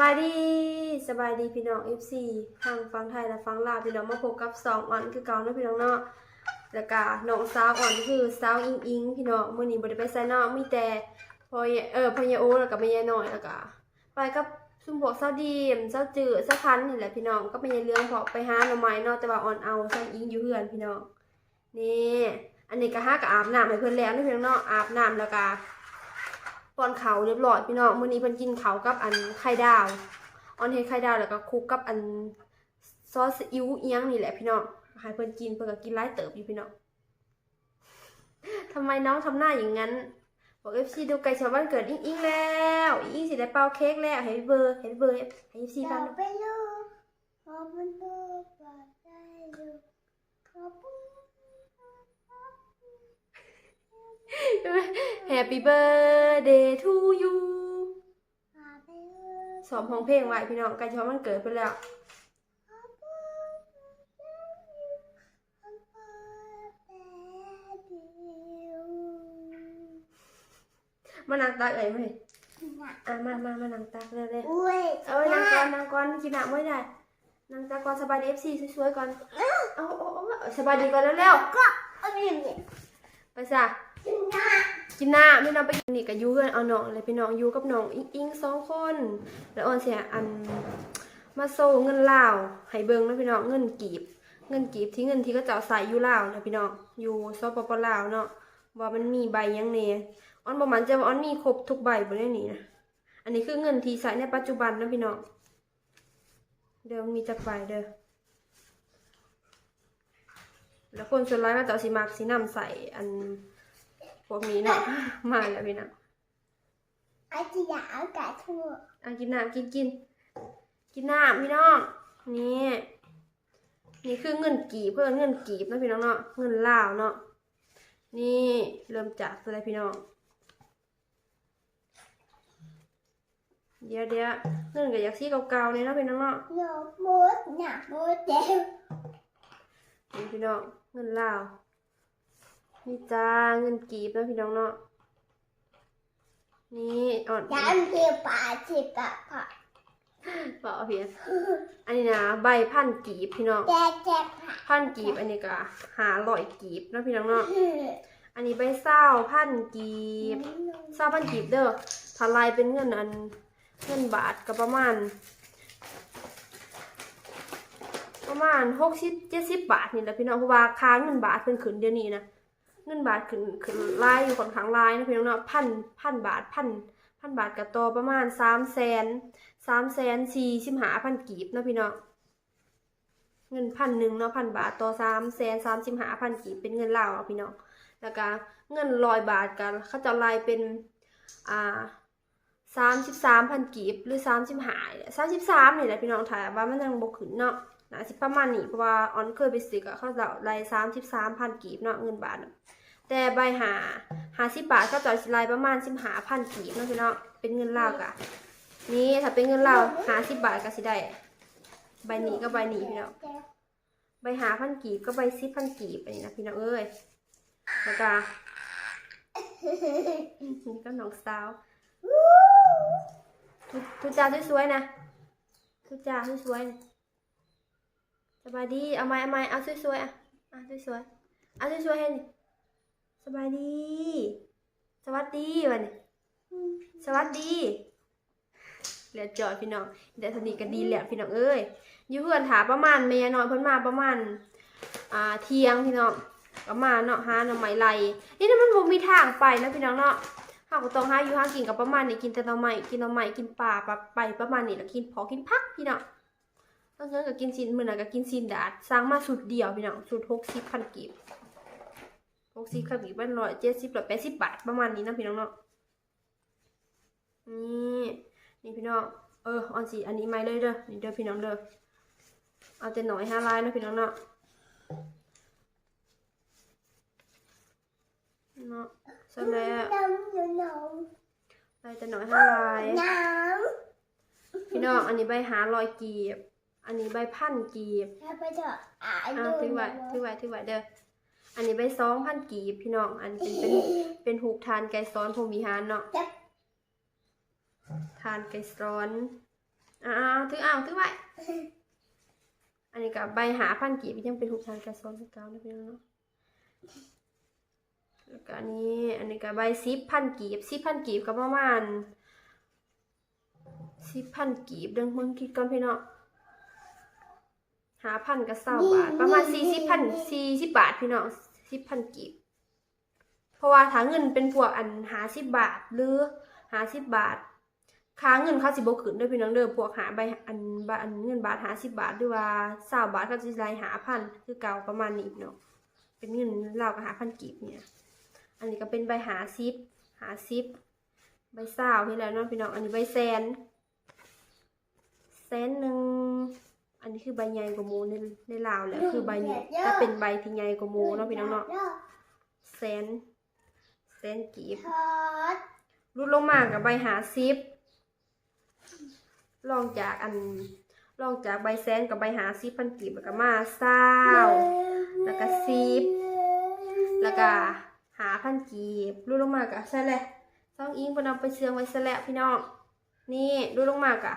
บายดีสบายดีพี่น้อง FC ทางฟังไทยและฟังลาวพี่น้องมาพบกับสองอ่อนคือเก่าเนาะพี่น้องเนาะแล้วก็น้องสาวอ่อนคือสาวอิงอิงพี่น้องมื้อนี้บ่ได้ไปไสเนาะมีแต่พ่อเออพ่อยายโอแล้วก็แม่ยายน้อยแล้วก็ไปกับซุมพวกเสาดีมสาจืดเสาพันนี่แหละพี่น้องก็ไปยายเรื่องพาะไปหาหน่อไม้เนาะแต่ว่าอ่อนเอาสาวอิงอยู่เฮือนพี่น้องนี่อันนี้ก็หาก็อาบน้ำให้เพิ่นแล้วนาะพี่น้องเนาะอาบน้ำแล้วก็ ป้อนเขาวเรียบร้อยพี่น้องมื้อนี้เพิ่นกินเขาวกับอันไข่ดาวออนเฮ็ดไข่ดาวแล้วก็คลุกกับอันซอสซีอิ๊วเอียงนี่แหละพี่น้องให้เพิ่นกินเพิ่นก็กินหลายเติบอยู่พี่น้องทำไมน้องทำหน้าอย่างนั้นบอก FC ดูไก่ชาวบ้านเกิดอิงอิงแล้วอิงอิงสิได้เป่าเค้กแล้วให้เบอร์ให้เบอร์ให้ FC ฟังเราไปลูกขอบคุณลูกปลอดได้ลูกขอบคุณ Happy birthday to you พาไปลูกสอมห้องเพลงไว้พี่น้องไก่ชาวบ้านเกิดไปแล้วขอบคุณขอบคุณแต่ดิวมานั่งตักเอ้ยไหมน่ะอะมามามานั่งตักเร็วๆอุ้ยเอ้ยนางก่อนนางก่อนกินหนักไม่ได้นางตาก่อนสบายดีเอฟซีสวยๆก่อนเอาเอาเอาสบายดีก่อนแล้วก็เอาไปอย่างนี้ๆไปซะน่ะกินน้ำนี่น้ำไปกินนี่กับยูเพื่อนเอาน้องเลยพี่น้องยูกับน้องอิงอิงสองคน แล้วออนเสียอันมาโซเงินลาวให้เบิ่งนะพี่น้องเงินกีบ เงินกีบที่เงินที่ก็จะใส่ยูลาวนะพี่น้องยู่ซปปลาวเนาะว่ามันมีใบยังเน่ออนประมาณจะว่าออนมีครบทุกใบบนนี้นะอันนี้คือเงินที่ใส่ในปัจจุบันนะพี่น้องเดิมมีจักใบเด้อแล้วคนส่วนร้ายก็จะสีมักสีน้ำใส่อัน พวกนี้เนาะ มาแล้วพี่น้องไอ้ที่อยากเอากระทั่วอะกินน้ำกินกิน กินน้ำพี่น้อง นี่ นี่คือเงินกีบเพื่อนเงินกีบนะพี่น้องเนาะ เงินลาวเนาะ นี่เริ่มจากตัวอะไรพี่น้อง เดี๋ยวเดี๋ยวเงินกับยักษ์ซี่เก่าๆเลยนะพี่น้องเนาะโยมมดหนักมดเจ็บนี่พี่น้อง เงินลาว นี่จ้าเงินกีบนะพี่น้องเนาะ นี่อ่อนยันเดียวป่าจิบอะค่ะเปล่าเพียนอันนี้นะใบพันกีบพี่น้องแจ๊กแจ๊กค่ะพันกีบอันนี้ก็หาลอยกีบนะพี่น้องเนาะ อันนี้ใบเศร้าพันกีบเศร้าพันกีบเด้อถ้าลายเป็นเงินอันเงินบาทก็ประมาณ ประมาณหกสิบเจ็ดสิบบาทนี่แหละพี่น้องเพราะว่าค้างเงินบาทเพิ่นขึ้นเดี๋ยวนี้นะ เงินบาทขึ้นขึ้นลายอยู่ค่อนข้างลายนะพี่น้องเนาะพันพันบาทพันพันบาทกับตัวประมาณสามแสนสามแสนสี่สิบห้าพันกีบนะพี่น้องเงินพันหนึ่งเนาะพันบาทต่อสามแสนสามสิบห้าพันกีบเป็นเงินลาวพี่น้องแล้วก็เงินร้อยบาทกันเขาจะลายเป็นอ่าสามสิบสามพันกีบหรือสามสิบห้าสามสิบสามนี่แหละพี่น้องถ่ายว่ามันยังบกขึ้นเนาะ นะสิประมาณนี้เพราะว่าออนเคยไปซื้อกับเขาจะลายสามสิบสามพันกีบเนาะเงินบาทแต่ใบหาหาสิบบาทก็จะลายประมาณสิบหาพันกีบเนาะพี่เนาะเป็นเงินลาวกะนี่ถ้าเป็นเงินลาวหาสิบบาทก็สิได้ใบนี้ก็ใบนี้พี่เนาะใบหาพันกีบก็ใบสิบพันกีบอันนี้นะพี่เนาะเอ้ยแล้วก็นี่ก็น้องสาวทุทุจ่าสวยๆนะทุจ่าสวยๆ สบายดี เอาไม้เอาไม้เอาสวยๆอะอะสวยๆเอาสวยๆให้นี่สบายดี สวัสดีวันนี้สวัสดีเหลือจอยพี่น้องเดี๋ยวสนิทกันดีแหละพี่น้องเอ้ยอยู่เพื่อนถาประมาณเมียน้อยเพิ่นมาประมาณอ่าเที่ยงพี่น้องก็มาเนาะหาหน่อไม้ไล่นี่ถ้ามันบ่มีทางไปนะพี่น้องเนาะเฮาก็ต้องหาอยู่หากินกับประมาณนี้กินแต่หน่อไม้กินหน่อไม้กินปลาปลาไปประมาณนี้แล้วกินพอกินพักพี่น้อง ต้องเงินก็กินซินมื้อนั้นก็กินซินดาดสร้างมาสุดเดียวพี่น้องสุด60พันกีบหกสิบขับอีกเป็นร้อยเจ็ดสิบร้อยแปดสิบบาทประมาณนี้นะพี่น้องเนาะนี่นี่พี่น้องเออออนสีอันนี้ไม่เลยเด้อนี่เด้อพี่น้องเด้อเอาแต่หน่อยห้าลายนะพี่น้องเนาะเนาะใช่แล้วน้ำอยู่หนองลายแต่หน่อยห้าลายน้พี่น้องอันนี้ใบหาลอยกีบ อันนี้ใบพันกีบำแล้วไปเถอะอ่าอะดูถือไว้ถือไว้ถือไว้เด้อ อันนี้ใบสองพันกีบพี่น้อง อันเป็นเป็นเป็นหูกทานไก่ซ้อนพรหมวิหารเนาะ จับทานไก่ซ้อนอ่าถือเอาถือไว้ อันนี้กับใบหาพันกีบยังเป็นหกพันกระซอนเก้านะพี่น้องเนาะ แล้วก็อันนี้ อันนี้กับใบสิบพันกีบสิบพันกีบก็ประมาณสิบพันกีบเดิมเมืองคิดก่อนพี่น้อง หาพันกับเศร้าบาท ประมาณสี่สิบพันสี่สิบบาทพี่น้องสิบพันกีบเพราะว่าถ้าเงินเป็นพวกอันหาสิบบาทหรือหาสิบบาทค้าเงินเขาสิบขึ้นด้วยพี่น้องเด้อพวกหาใบอันบาทอันเงินบาทหาสิบบาทหรือว่าสาบาทเขาจะได้หาพันคือเก่าประมาณนี้เนาะเป็นเงินเราวก็หาพันกีบเนี่ย อันนี้ก็เป็นใบหาซิปหาซิปใบเศร้าที่แล้วเนาะพี่น้องอันนี้ใบแซนแสนหนึ่ง อันนี้คือใบใหญ่กว่าหมูในในลาวแหละคือใบนี้ถ้าเป็นใบที่ใหญ่กว่าหมูเนาะพี่น้องเนาะแสนแสนกีบทอดรุดลงมากับใบหาซิปลองจากอันลองจากใบแซนกับใบหาซิปพันกีบแล้วก็มาเศร้าแล้วก็ซิปแล้วก็หาพันกีบรุดลงมากับใช่แหละซองอิงเพนเอาไปเชืองไว้ซะแล้วพี่น้องนี่รุดลงมากับ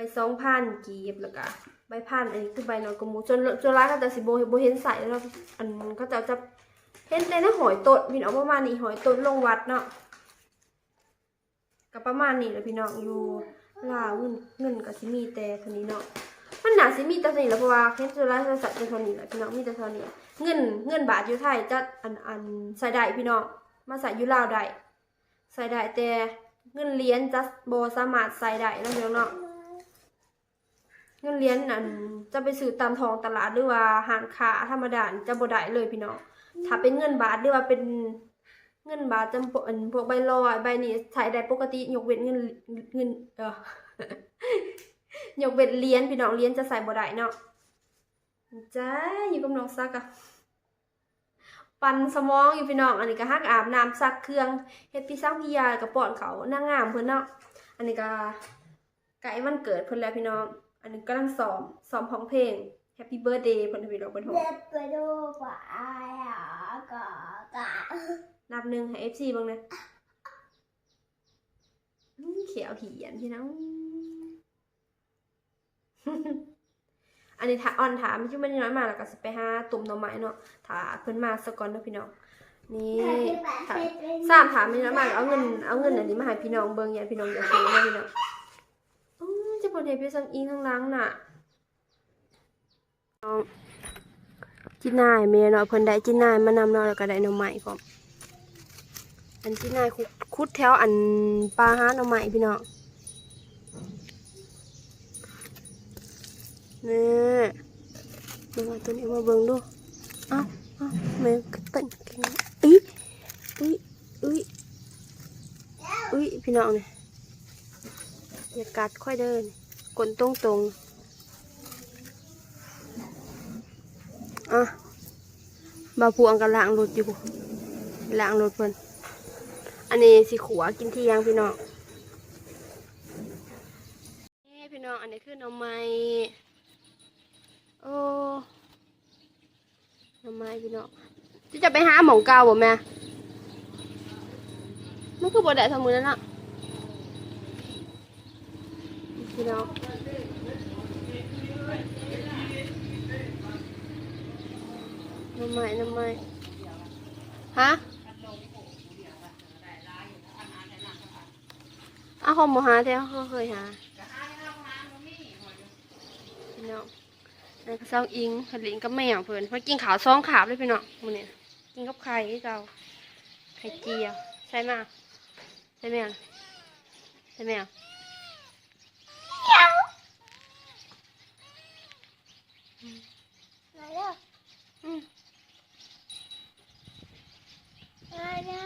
ใบสองพันกีบแล้วก็ใบพันอันนี้คือใบนอนกระหมูจนจนร้ายเขาจะสิโบโบเห็นใส่แล้วอันเขาจะจะเห็นแต่ในหอยตดพี่น้องประมาณนี้หอยตดลงวัดเนาะก็ประมาณนี้แหละพี่น้องอยู่ลาวเงินเงินก็สิมีแต่เท่านี้เนาะมันหนาสิมีแต่เท่านี้แล้วเพราะว่าเฮ็ดจุฬาศาสตร์จะเท่านี้แหละพี่น้องมีแต่เท่านี้เงินเงินบาทอยู่ไทยจะอันอันใส่ได้พี่น้องมาใส่อยู่ลาวได้ใส่ได้แต่เงินเหรียญจะบ่สามารถใส่ได้นะพี่น้องเนาะ เงินเหรียญอันจะไปซื้อตามท้องตลาดหรือว่าห้างค้าธรรมดานี่จะบ่ได้เลยพี่น้องถ้าเป็นเงินบาทหรือว่าเป็นเงินบาทจำพวกอันพวกใบลอยใบนี้ใช้ได้ปกติยกเว้นเงินเงินเออยกเว้นเหรียญพี่น้องเหรียญจะใส่บ่ได้เนาะจ้าอยู่กับน้องซักอะปั่นสมองอยู่พี่น้องอันนี้ก็ฮักอาบน้ำซักเครื่องเฮ็ดพี่ซักพี่ยากับป้อนเขานางงามเพิ่นเนาะอันนี้ก็ไก่วันเกิดเพิ่นแล้วพี่น้อง อันนี้กำลังซ้อมซ้อมของเพลง Happy Birthday เพิ่นให้พี่น้องเพิ่นโหเด็ดไปดูปลาอะกะกะนับหนึ่งให้ FC บ้างนะอื้อเขียวเหียนพี่น้องอันนี้ถ้าออนถามชื่อมันน้อยมาแล้วก็สิไปหาตุ่มหน่อไม้เนาะถ้าเพิ่นมาสก่อนเนาะพี่น้องนี่ถ้าสามถามไม่น้อยมากเอาเงินเอาเงินอันนี้มาให้พี่น้องเบิ่งอย่าพี่น้องอย่าซื้อนะพี่น้องอื้ อจะบ่ซังอิงข้งล่างน่ะน้องจินายแม่เนาะเพิ่นได้จินายมานำเนาะแล้วก็ได้หน่อไม้พร้อมอันที่นายคุดแถวอันปลาหาหน่อไม้พี่น้องนี่มึงเอาตัวนี้มาเบิ่งดูอ้าเอ้าแม่ก็ต้นเก่งอีอุ้ยอุ้ยอุ้ยพี่น้องเนี่ยอย่ากัดค่อยเดิน กลนตรงตรงๆอะบาพวงกับล้างรถอยู่ล้างรถเพิ่นอันนี้สิขัวกินที่ยงพี่น้องนี่พี่น้องอันนี้คือหน่อไม้โอ้หน่อไม้พี่น้องจะจะไปหาหมองเก่าบ่แม่มันคือบ่ได้ทำมือนั่นน่ะ พี่น้องหน่อไม้หน่อไม้ฮะอาวเขาหมูหาเท่าเขาเคยหาพี่น้องนั่นก็ซองอิงผลิงกับแมวเพื่อนเพราะกินขาวซองขาบเลยพี่น้องมื้อนี้กินกับไข่ที่เก่าไข่เจียวใช่ไหมใช่ไหมใช่ไหม ยมาเร็วอืมมาเนี่ย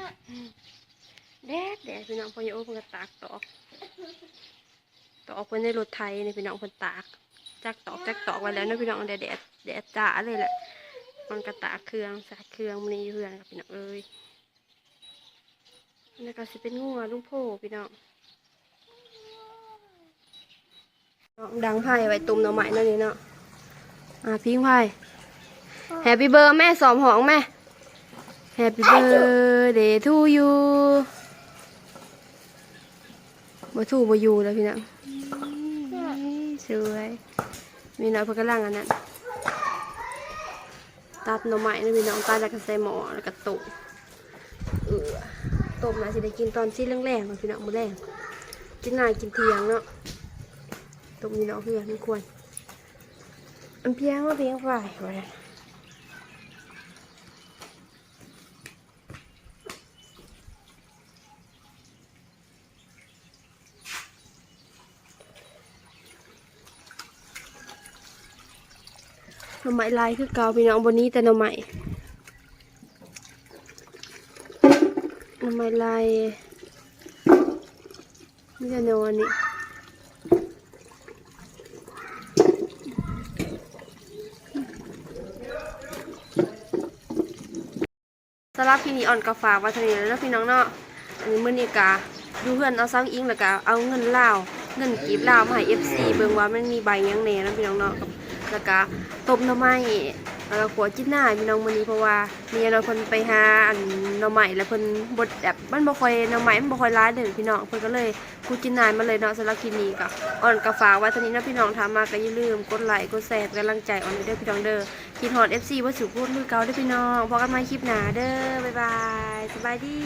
แดดแดดพี่น้องพอโยโอเพิ่นก็ตากตอกตอกเพิ่นในรถไทยนี่พี่น้องเพิ่นตากจักตอกจักตอกไว้แล้วเนาะพี่น้องแดดแดดแดดจ้าเลยแหละมันกระตากเครื่องสากเครื่องมันนี่เพื่อนกับพี่น้องเอ้ยแล้วก็สิเป็นงัวลุงโพพี่น้องน้อง ดังไพ่ไว้ตุ่มหน่อไม้นั่นนี่เนาะอ่าพิงไพ่แฮปปี้เบอร์แม่สอมหองแม่แฮปปี้เบอร์เดย์ทูยูบ่ทูบ่อยู่แล้วพี่น้องแม่สวยมีน้อยพิ่นกำลังอันนั้นตัดหน่อไม้นะพี่น้องตัดแล้วก็ใส่หม้อแล้วก็ตุ่มเออต้มน่าสิได้กินตอนที่แรงๆเนาะพี่น้องมือแรงกินหน้ากินเทียงเนาะ ต้มพี่น้องเพื่อนมันควรอันเพียงว่าเพียงฝ่ายว่าซั่นหน่อไม้ลายคือเกาพี่น้องบนนี้แต่หน่อไม้หน่อไม้ลายนี่จะโนอันนี้ำหรับพี่นีอ่อนกาฝากไว้เท่านี้แล้วพี่น้องเนาะอันนี้มื้อนี้กะอยู่เพื่อนเอาซังอิงแล้วก็เอาเงินลาวเงินกีบลาวมาให้ FC เบิ่งว่ามันมีใบยังแหน่นะพี่น้องเนาะแล้วก็ต้มหน่อไม้แล้วก็ขัวจิ้นหน้าพี่น้องมื้อนี้เพราะว่าเมียเราเพิ่นไปหาอันหน่อไม้แล้วเพิ่นบ่แบบมันบ่ค่อยหน่อไม้มันบ่ค่อยหลายเด้อพี่น้องเพิ่นก็เลยกูจิ้นหน้ามาเลยเนาะสำหรับคลิปนี้ก็อ่อนกาฝากไว้เท่านี้นะพี่น้องถามาก็อย่าลืมกดไลค์กดแชร์กำลังใจอ่อนไว้เด้อพี่น้องเด้อ คิดฮอด FC บ่สุพูดคือเก่าได้อพี่น้องพบกันใหม่คลิปหนาเด้อบ๊ายบาย สบายดี